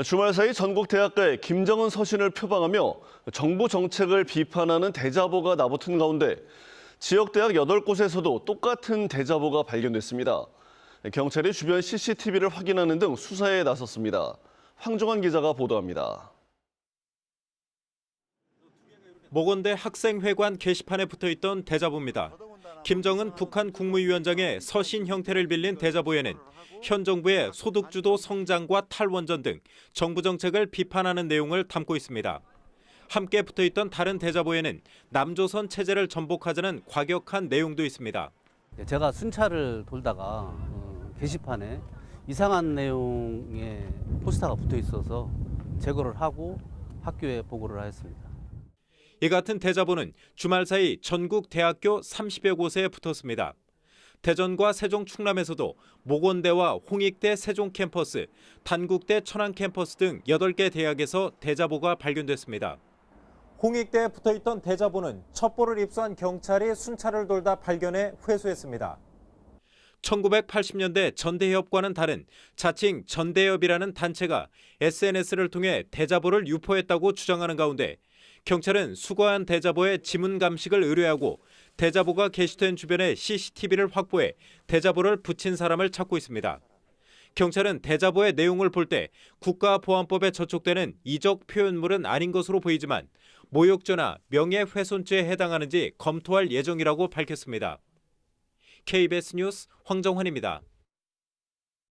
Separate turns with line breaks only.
주말 사이 전국 대학가에 김정은 서신을 표방하며 정부 정책을 비판하는 대자보가 나붙은 가운데 지역 대학 8곳에서도 똑같은 대자보가 발견됐습니다. 경찰이 주변 CCTV를 확인하는 등 수사에 나섰습니다. 황종환 기자가 보도합니다.
모건대 학생회관 게시판에 붙어 있던 대자보입니다. 김정은 북한 국무위원장의 서신 형태를 빌린 대자보에는 현 정부의 소득주도 성장과 탈원전 등 정부 정책을 비판하는 내용을 담고 있습니다. 함께 붙어 있던 다른 대자보에는 남조선 체제를 전복하자는 과격한 내용도 있습니다.
예, 제가 순찰을 돌다가 어, 게시판에 이상한 내용의 포스터가 붙어 있어서 제거를 하고 학교에 보고를 하였습니다.
이 같은 대자보는 주말 사이 전국 대학교 30여 곳에 붙었습니다. 대전과 세종 충남에서도 모건대와 홍익대 세종 캠퍼스, 단국대 천안 캠퍼스 등 8개 대학에서 대자보가 발견됐습니다. 홍익대에 붙어 있던 대자보는 첩보를 입수한 경찰이 순찰을 돌다 발견해 회수했습니다. 1980년대 전대협과는 다른 자칭 전대협이라는 단체가 SNS를 통해 대자보를 유포했다고 주장하는 가운데 경찰은 수거한 대자보의 지문 감식을 의뢰하고 대자보가 게시된 주변에 CCTV를 확보해 대자보를 붙인 사람을 찾고 있습니다. 경찰은 대자보의 내용을 볼 때 국가보안법에 저촉되는 이적 표현물은 아닌 것으로 보이지만 모욕죄나 명예훼손죄에 해당하는지 검토할 예정이라고 밝혔습니다. KBS 뉴스 황정환입니다.